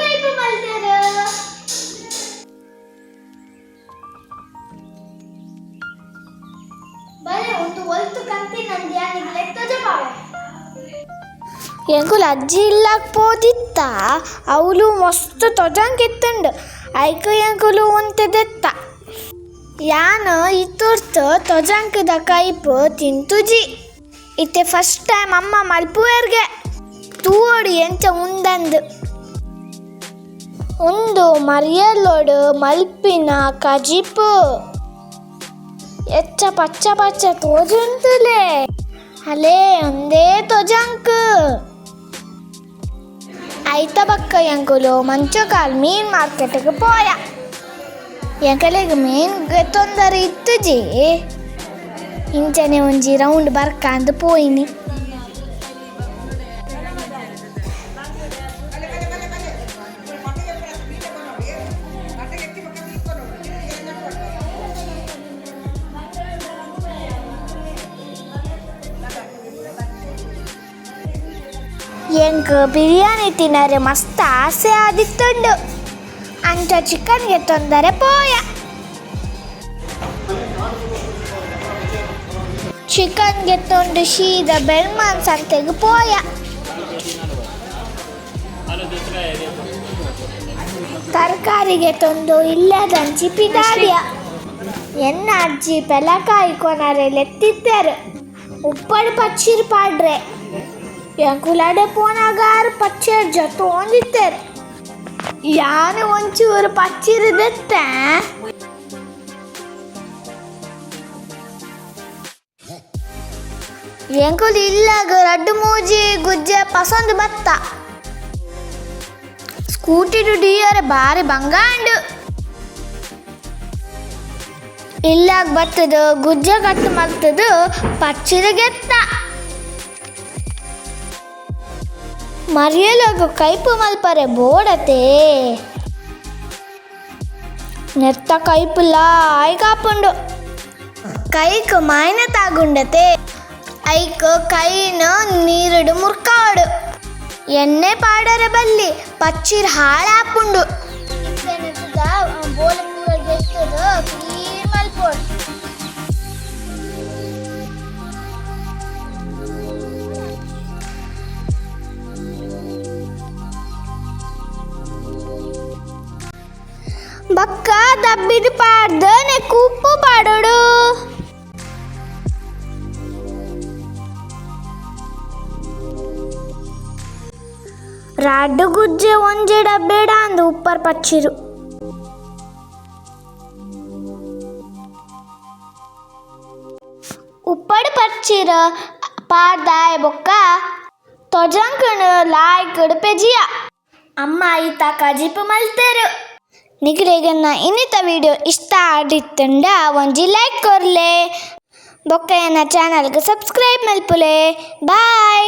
ಕೈಪು ಮಲ್ತೆರು ಬಲೆ ಒಂದು ಒಲ್ತು ಕಂತಿ ಅಜ್ಜಿ ಇಲ್ಲಾಕ್ ಪೋದಿತ್ತ ಅವಳು ಮಸ್ತ್ ತೊಜಂಗ್ ಐಕ ಎಂಕುಲು ಒಂತೆದೆತ್ತ ಯಾನ ಇತ್ತುರ್ತು ತೊಜಂಕದ ಕೈಪ ತಿಂತುಜಿ. ಇತ್ತೆ ಫಸ್ಟ್ ಟೈಮ್ ಅಮ್ಮ ಮಲ್ಪುವೆರ್ಗೆ. ತೂವಡು ಎಂಚ ಉಂದಂದು. ಒಂದು ಮರಿಯಲ್ಲೋಡು ಮಲ್ಪಿನ ಕಜಿಪು ಎಚ್ಚ ಪಚ್ಚ ಪಚ್ಚ ತೋಜುಂತುಲೆ ಅಲೇ ಒಂದೇ ತೊಜಂಕ್ ಐತ ಬಕ್ಕ ಎಂಕುಲು ಮಂಚಕಾಲ್ ಮೀನ್ ಮಾರ್ಕೆಟ್ಗೆ ಪೋಯ ಎಂಕಲೆಗ್ ಮೀನ್ ತೊಂದರೆ ಇತ್ತು ಜಿ ಇಂಚನೆ ಒಂಜಿ ರೌಂಡ್ ಬರ್ಕ ಅಂದು ಪೋಯಿನಿ ಎಂಕ್ ಬಿರಿಯಾನಿ ತಿನ್ನರೆ ಮಸ್ತ್ ಆಸೆ ಆದಿತ್ತುಂಡು. ಅಂಚ ಚಿಕನ್ಗೆ ತೊಂದರೆ ಪೋಯ. ಚಿಕನ್ಗೆ ತೊಂಡು ಶೀದ ಬೆಳ್ಮಾನ್ ಸಂತೆಗೆ ಪೋಯ. ತರಕಾರಿಗೆ ತೊಂದು ಇಲ್ಲದಂಚಿ ಪಿದಾಡಿಯ ಎನ್ನ ಅಜ್ಜಿ ಪೆಲಕಾಯಿ ಕೊನರೆ ಲೆತ್ತಿದ್ದರು. ಉಪ್ಪಡು ಪಚ್ಚಿರ್ ಪಾಡ್ರೆ. ಎಂಕುಲಾಡೆ ಪೋನಾಗಾರ ಪಚ್ಚೆ ಜೊತೆ ಒಂದಿತ್ತೇರು. ಯಾನು ಒಂಚೂರು ಪಚ್ಚಿರದೆತ್ತೆ? ಎಂಕುಲು ಇಲ್ಲಾಗ ರಡ್ಡು ಮೂಜಿ ಗುಜ್ಜೆ ಪಸಂದ್ ಬತ್ತ. ಸ್ಕೂಟಿ ಡಿಯರ್ ಬಾರಿ ಬಂಗಾಂಡು. ಇಲ್ಲಾಗ ಬತ್ತದು, ಗುಜ್ಜೆ ಕಟ್ಟು ಮತ್ತದು ಪಚ್ಚಿರ ಮರಿಯಲಾಗ ಕೈಪು ಮಲ್ಪರೆ ಬೋಡತೆ ನೆತ್ತ ಕೈಪುಲ್ಲ ಆಯ್ ಕಾಪುಂಡು ಕೈಕ್ ಮಾಯ್ನ ತಾಗುಂಡತೆ ಐಕ್ ಕೈನ ನೀರುಡು ಮುರ್ಕಾಡು ಎಣ್ಣೆ ಪಾಡರೆ ಬಲ್ಲಿ ಪಚ್ಚಿರ್ ಹಾಳಾಪುಂಡು ಬಕ್ಕ ದಬ್ಬಿದು ಪಾಡ್ದ ನೆಕ್ಕು ಉಪ್ಪು ಪಾಡೋಡು ರಾಡು ಗುಜ್ಜೆ ಒಂಜೆ ಡಬ್ಬೇಡ ಅಂದು ಉಪ್ಪರ್ ಪಚ್ಚಿರು ಉಪ್ಪಡು ಪಚ್ಚಿರ ಪಾಡ್ದಾಯ ಬೊಕ್ಕ ತೊಜಂಕಣ ಲಾಯ್ಕಡು ಪೆಜಿಯ ಅಮ್ಮ ಈತ ಕಜಿಪು ಮಲ್ತೆರು ನಿಗಲಿಗನ್ನ ಇನ್ನಿತ ವಿಡಿಯೋ ಇಷ್ಟ ಆಡಿತ್ತಂಡ ಒಂಜಿ ಲೈಕ್ ಕೊರ್ಲೆ ಬೊಕ್ಕ ಎನ್ನ ಚಾನಲ್ಗೆ ಸಬ್ಸ್ಕ್ರೈಬ್ ಮಲ್ಪುಲೆ ಬಾಯ್